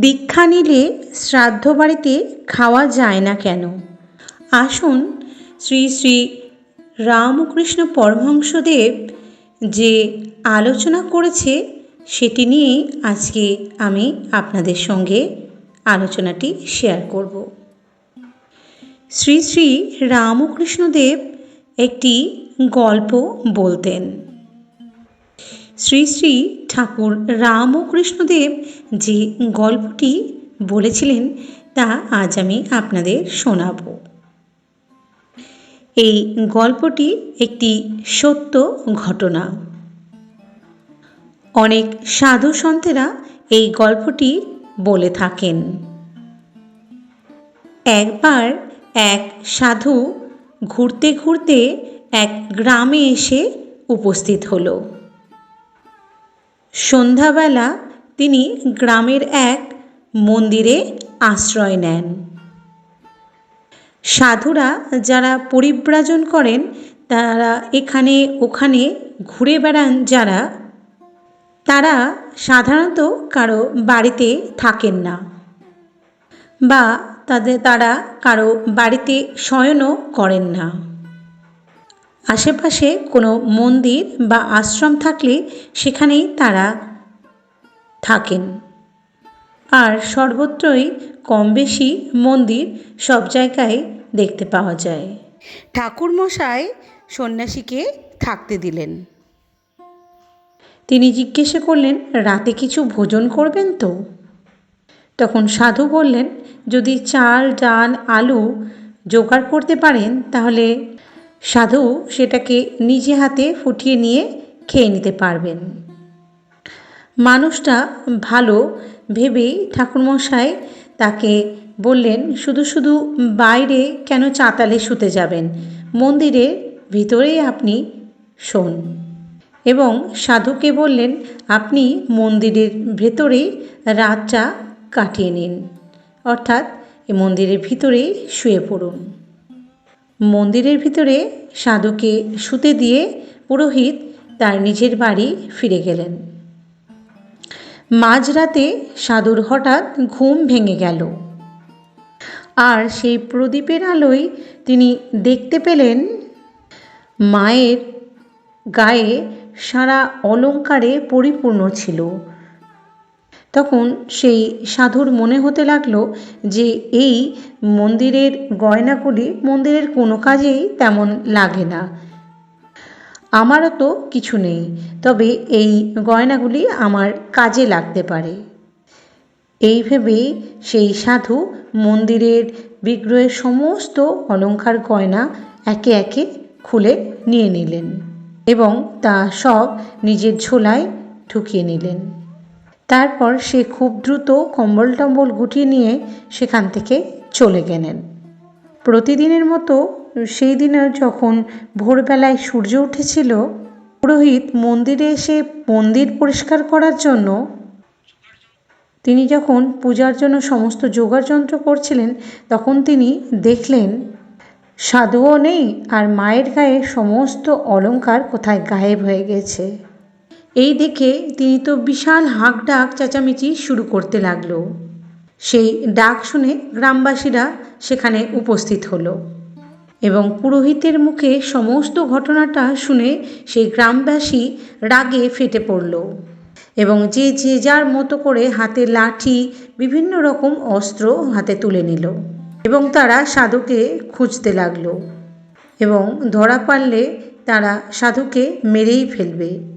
দীক্ষা নিলে শ্রাদ্ধ বাড়িতে খাওয়া যায় না কেন? আসুন শ্রী শ্রী রামকৃষ্ণ পরমহংসদেব যে আলোচনা করেছে সেটি নিয়েই আজকে আমি আপনাদের সঙ্গে আলোচনাটি শেয়ার করব। শ্রী শ্রী রামকৃষ্ণদেব একটি গল্প বলতেন। শ্রী শ্রী ঠাকুর রামকৃষ্ণদেব যে গল্পটি বলেছিলেন, তা আজ আমি আপনাদের শোনাব। এই গল্পটি একটি সত্য ঘটনা। অনেক সাধু সন্তেরা এই গল্পটি বলে থাকেন। একবার এক সাধু ঘুরতে ঘুরতে এক গ্রামে এসে উপস্থিত হলো। সন্ধ্যাবেলা তিনি গ্রামের এক মন্দিরে আশ্রয় নেন। সাধুরা যারা পরিব্রাজন করেন, তারা এখানে ওখানে ঘুরে বেড়ান যারা, তারা সাধারণত কারও বাড়িতে থাকেন না বা তাদের, তারা কারও বাড়িতে শয়নও করেন না। আশেপাশে কোনো মন্দির বা আশ্রম থাকলে সেখানেই তারা থাকেন। আর সর্বত্রই কম বেশি মন্দির সব জায়গায় দেখতে পাওয়া যায়। ঠাকুরমশাই সন্ন্যাসীকে থাকতে দিলেন। তিনি জিজ্ঞেস করলেন রাতে কিছু ভোজন করবেন তো? তখন সাধু বললেন যদি চাল ডাল আলু জোগাড় করতে পারেন তাহলে সাধু সেটাকে নিজে হাতে ফুটিয়ে নিয়ে খেয়ে নিতে পারবেন। মানুষটা ভালো ভেবেই ঠাকুরমশাই তাকে বললেন, শুধু শুধু বাইরে কেন চাতালে শুতে যাবেন? মন্দিরের ভিতরেই আপনি শোন। এবং সাধুকে বললেন, আপনি মন্দিরের ভেতরেই রাতটা কাটিয়ে নিন। অর্থাৎ এই মন্দিরের ভিতরেই শুয়ে পড়ুন। মন্দিরের ভিতরে সাধুকে শুতে দিয়ে পুরোহিত তার নিজের বাড়ি ফিরে গেলেন। মাঝরাতে সাধুর হঠাৎ ঘুম ভেঙে গেল। আর সেই প্রদীপের আলোয় তিনি দেখতে পেলেন মায়ের গায়ে সারা অলঙ্কারে পরিপূর্ণ ছিল। তখন সেই সাধুর মনে হতে লাগল যে এই মন্দিরের গয়নাগুলি মন্দিরের কোনো কাজেই তেমন লাগে না। আমারও তো কিছু নেই, তবে এই গয়নাগুলি আমার কাজে লাগতে পারে। এই ভেবে সেই সাধু মন্দিরের বিগ্রহের সমস্ত অলংকার গয়না একে একে খুলে নিয়ে নিলেন এবং তা সব নিজের ঝোলায় ঢুকিয়ে নিলেন। তারপর সে খুব দ্রুত কম্বল টম্বল গুটিয়ে নিয়ে সেখান থেকে চলে গেলেন। প্রতিদিনের মতো সেই দিনে যখন ভোরবেলায় সূর্য উঠেছিল, পুরোহিত মন্দিরে এসে মন্দির পরিষ্কার করার জন্য তিনি যখন পূজার জন্য সমস্ত যোগাযন্ত্র করছিলেন, তখন তিনি দেখলেন, সাধুও নেই আর মায়ের গায়ে সমস্ত অলঙ্কার কোথায় গায়েব হয়ে গেছে। এই দেখে তিনি তো বিশাল হাঁক ডাক চেঁচামেচি শুরু করতে লাগল। সেই ডাক শুনে গ্রামবাসীরা সেখানে উপস্থিত হলো এবং পুরোহিতের মুখে সমস্ত ঘটনাটা শুনে সেই গ্রামবাসী রাগে ফেটে পড়ল এবং যে যে যার মতো করে হাতে লাঠি, বিভিন্ন রকম অস্ত্র হাতে তুলে নিল এবং তারা সাধুকে খুঁজতে লাগল এবং ধরা পারলে তারা সাধুকে মেরেই ফেলবে।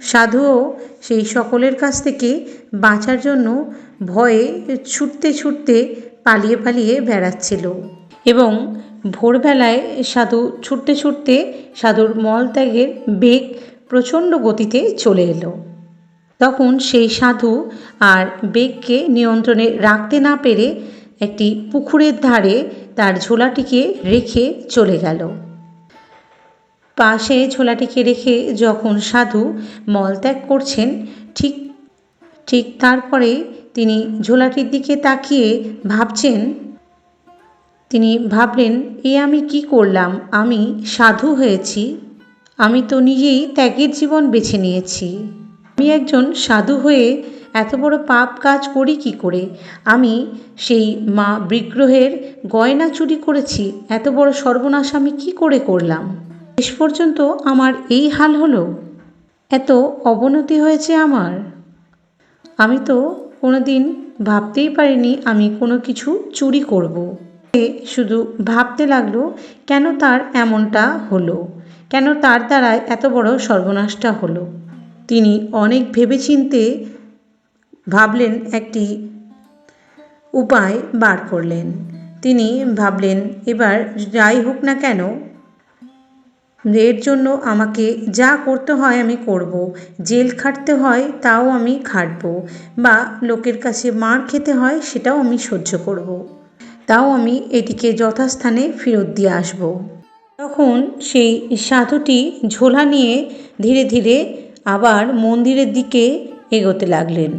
সাধুও সেই সকলের কাছ থেকে বাঁচার জন্য ভয়ে ছুটতে ছুটতে পালিয়ে পালিয়ে বেড়াচ্ছিল। এবং ভোরবেলায় সাধু ছুটতে ছুটতে সাধুর মলত্যাগের বেগ প্রচণ্ড গতিতে চলে এলো। তখন সেই সাধু আর বেগকে নিয়ন্ত্রণে রাখতে না পেরে একটি পুকুরের ধারে তার ঝোলাটিকে রেখে চলে গেল। পাশে ঝোলাটিকে রেখে যখন সাধু মলত্যাগ করছেন, ঠিক ঠিক তারপরে তিনি ঝোলাটির দিকে তাকিয়ে ভাবছেন, তিনি ভাবলেন, এ আমি কি করলাম? আমি সাধু হয়েছি। আমি তো নিজেই ত্যাগের জীবন বেছে নিয়েছি। আমি একজন সাধু হয়ে এত বড় পাপ কাজ করি কি করে? আমি সেই মা বিগ্রহের গয়না চুরি করেছি। এত বড় সর্বনাশ আমি কি করে করলাম? শেষ পর্যন্ত আমার এই হাল হলো। এত অবনতি হয়েছে আমার। আমি তো কোনো দিন ভাবতেই পারিনি আমি কোনো কিছু চুরি করব। সে শুধু ভাবতে লাগল, কেন তার এমনটা হলো? কেন তার দ্বারায় এত বড় সর্বনাশটা হলো? তিনি অনেক ভেবেচিন্তে ভাবলেন একটি উপায় বার করলেন। তিনি ভাবলেন, এবার যাই হোক না কেন এর জন্য আমাকে যা করতে হয় আমি করব। জেল খাটতে হয় তাও আমি খাটব বা লোকের কাছে মার খেতে হয় সেটাও আমি সহ্য করব। তাও আমি এটিকে যথাস্থানে ফেরত দিয়ে আসব। তখন সেই সাধুটি ঝোলা নিয়ে ধীরে ধীরে আবার মন্দিরের দিকে এগোতে লাগলেন।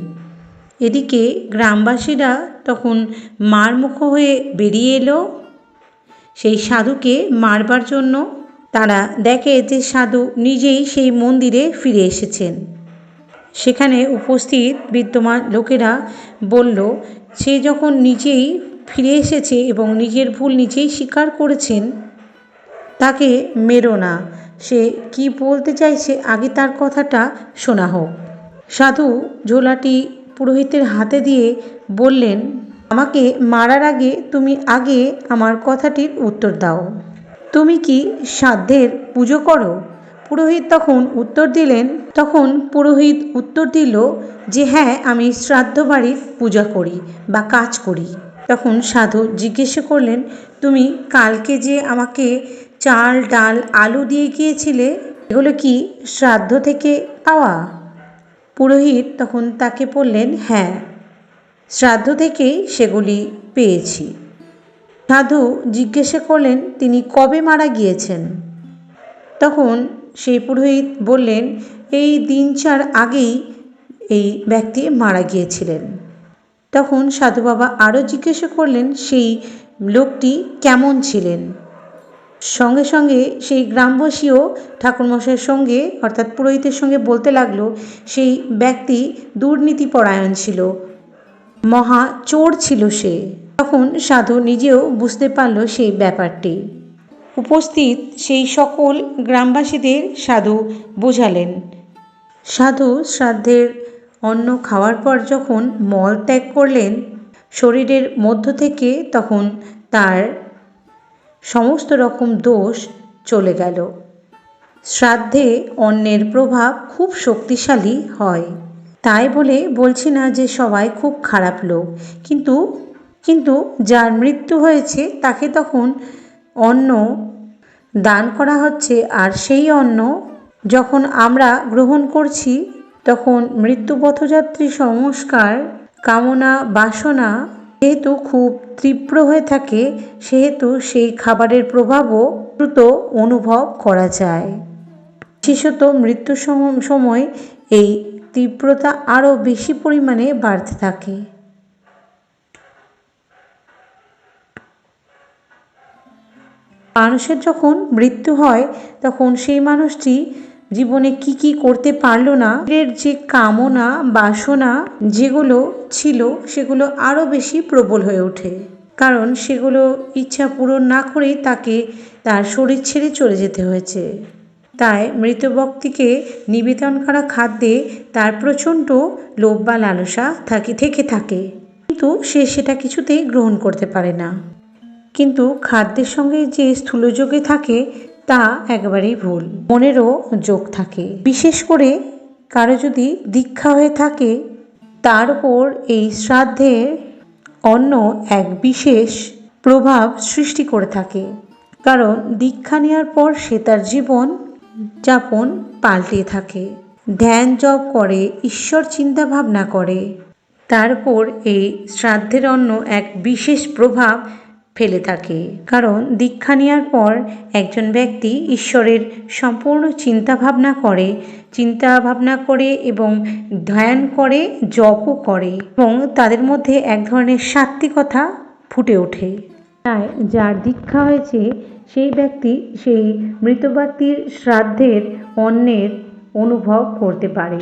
এদিকে গ্রামবাসীরা তখন মারমুখ হয়ে বেরিয়ে এলো। সেই সাধুকে মারবার জন্য তারা দেখে যে সাধু নিজেই সেই মন্দিরে ফিরে এসেছেন। সেখানে উপস্থিত বিদ্যমান লোকেরা বলল, সে যখন নিজেই ফিরে এসেছে এবং নিজের ভুল নিজেই স্বীকার করেছেন, তাকে মেরো না। সে কি বলতে চাইছে আগে তার কথাটা শোনা হোক। সাধু ঝোলাটি পুরোহিতের হাতে দিয়ে বললেন, আমাকে মারার আগে তুমি আগে আমার কথাটির উত্তর দাও। তুমি কি সাধ্যের পুজো করো? পুরোহিত তখন উত্তর দিলেন, তখন পুরোহিত উত্তর দিল যে হ্যাঁ আমি শ্রাদ্ধ বাড়ির পূজা করি বা কাজ করি। তখন সাধু জিজ্ঞেস করলেন, তুমি কালকে যে আমাকে চাল, ডাল, আলু দিয়ে গিয়েছিলে, এগুলো কি শ্রাদ্ধ থেকে পাওয়া? পুরোহিত তখন তাকে বললেন হ্যাঁ শ্রাদ্ধ থেকেই সেগুলি পেয়েছি। সাধু জিজ্ঞাসা করলেন, তিনি কবে মারা গিয়েছেন? তখন সেই পুরোহিত বললেন, এই দিন চার আগেই এই ব্যক্তি মারা গিয়েছিলেন। তখন সাধু বাবা আরও জিজ্ঞাসা করলেন, সেই লোকটি কেমন ছিলেন? সঙ্গে সঙ্গে সেই গ্রামবাসীও ঠাকুরমশাইয়ের সঙ্গে, অর্থাৎ পুরোহিতের সঙ্গে বলতে লাগল, সেই ব্যক্তি দুর্নীতিপরায়ণ ছিল, মহা চোর ছিল সে। তখন সাধু নিজেও বুঝতে পারল সেই ব্যাপারটি। উপস্থিত সেই সকল গ্রামবাসীদের সাধু বোঝালেন। সাধু শ্রাদ্ধের অন্ন খাওয়ার পর যখন মল ত্যাগ করলেন, শরীরের মধ্য থেকে তখন তার সমস্ত রকম দোষ চলে গেল। শ্রাদ্ধে অন্নের প্রভাব খুব শক্তিশালী হয়। তাই বলে বলছি না যে সবাই খুব খারাপ লোক, কিন্তু কিন্তু যার মৃত্যু হয়েছে তাকে তখন অন্ন দান করা হচ্ছে, আর সেই অন্ন যখন আমরা গ্রহণ করছি, তখন মৃত্যুপথযাত্রী সংস্কার, কামনা, বাসনা যেহেতু খুব তীব্র হয়ে থাকে, সেহেতু সেই খাবারের প্রভাবও দ্রুত অনুভব করা যায়। বিশেষত মৃত্যুর সময় এই তীব্রতা আরও বেশি পরিমাণে বাড়তে থাকে। মানুষের যখন মৃত্যু হয়, তখন সেই মানুষটি জীবনে কি কি করতে পারল না, এর যে কামনা, বাসনা যেগুলো ছিল, সেগুলো আরও বেশি প্রবল হয়ে ওঠে। কারণ সেগুলো ইচ্ছা পূরণ না করেই তাকে তার শরীর ছেড়ে চলে যেতে হয়েছে। তাই মৃত ব্যক্তিকে নিবেদন করা খাদ্যে তার প্রচণ্ড লোভ বা লালসা থাকে, থেকে থাকে। কিন্তু সে সেটা কিছুতেই গ্রহণ করতে পারে না। কিন্তু খাদ্যের সঙ্গে যে স্থূলযোগে থাকে, তা একবারেই ভুল। মনেরও যোগ থাকে। বিশেষ করে কারও যদি দীক্ষা হয়ে থাকে, তার উপর এই শ্রাদ্ধের অন্য এক বিশেষ প্রভাব সৃষ্টি করে থাকে। কারণ দীক্ষা নেওয়ার পর সে তার জীবন যাপন পাল্টে থাকে। ধ্যান জপ করে, ঈশ্বর চিন্তা ভাবনা করে। তারপর এই শ্রাদ্ধের অন্য এক বিশেষ প্রভাব ফেলে থাকে। কারণ দীক্ষা নেওয়ার পর একজন ব্যক্তি ঈশ্বরের সম্পূর্ণ চিন্তা ভাবনা করে চিন্তা ভাবনা করে এবং ধ্যান করে, জপও করে এবং তাদের মধ্যে এক ধরনের সাত্বিকতা ফুটে ওঠে। তাই যার দীক্ষা হয়েছে, সেই ব্যক্তি সেই মৃত ব্যক্তির শ্রাদ্ধের অন্যের অনুভব করতে পারে।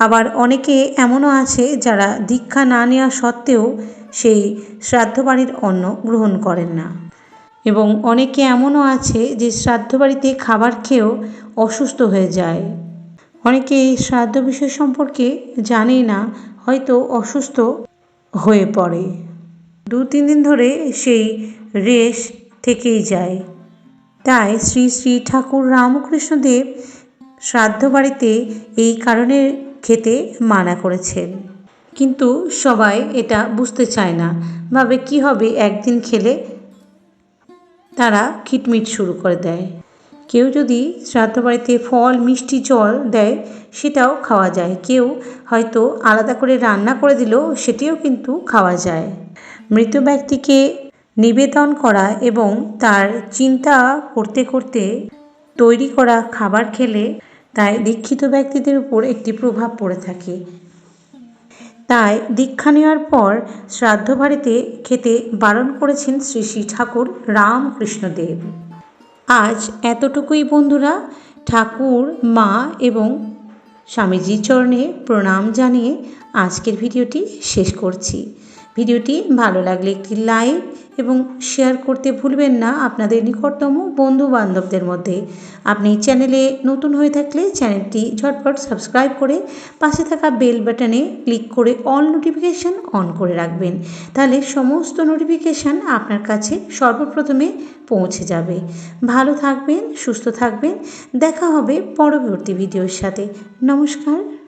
আবার অনেকে এমনও আছে যারা দীক্ষা না নেওয়া সত্ত্বেও সেই শ্রাদ্ধ বাড়ির অন্ন গ্রহণ করেন না। এবং অনেকে এমনও আছে যে শ্রাদ্ধ বাড়িতে খাবার খেয়েও অসুস্থ হয়ে যায়। অনেকে এই শ্রাদ্ধ বিষয় সম্পর্কে জানেই না, হয়তো অসুস্থ হয়ে পড়ে। দু তিন দিন ধরে সেই রেশ থেকেই যায়। তাই শ্রী শ্রী ঠাকুর রামকৃষ্ণদেব শ্রাদ্ধ বাড়িতে এই কারণে খেতে মানা করেছেন। কিন্তু সবাই এটা বুঝতে চায় না। ভাবে কি হবে, একদিন খেলে তারা খিটমিট শুরু করে দেয়। কেউ যদি শ্রাদ্ধ বাড়িতে ফল, মিষ্টি, জল দেয়, সেটাও খাওয়া যায়। কেউ হয়তো আলাদা করে রান্না করে দিলেও সেটিও কিন্তু খাওয়া যায়। মৃত ব্যক্তিকে নিবেদন করা এবং তার চিন্তা করতে করতে তৈরি করা খাবার খেলে তাই দীক্ষিত ব্যক্তিদের উপর একটি প্রভাব পড়ে থাকে। তাই দীক্ষা নেওয়ার পর শ্রাদ্ধ বাড়িতে খেতে বারণ করেছেন শ্রী শ্রী ঠাকুর রামকৃষ্ণদেব। আজ এতটুকুই বন্ধুরা। ঠাকুর, মা এবং স্বামীজির চরণে প্রণাম জানিয়ে আজকের ভিডিওটি শেষ করছি। ভিডিওটি ভালো লাগলে একটি লাইক এবং শেয়ার করতে ভুলবেন না আপনাদের নিকটতম বন্ধু বান্ধবদের মধ্যে। আপনি চ্যানেলে নতুন হয়ে থাকলে চ্যানেলটি ঝটপট সাবস্ক্রাইব করে পাশে থাকা বেল বাটনে ক্লিক করে অল নোটিফিকেশান অন করে রাখবেন। তাহলে সমস্ত নোটিফিকেশান আপনার কাছে সর্বপ্রথমে পৌঁছে যাবে। ভালো থাকবেন, সুস্থ থাকবেন। দেখা হবে পরবর্তী ভিডিওর সাথে। নমস্কার।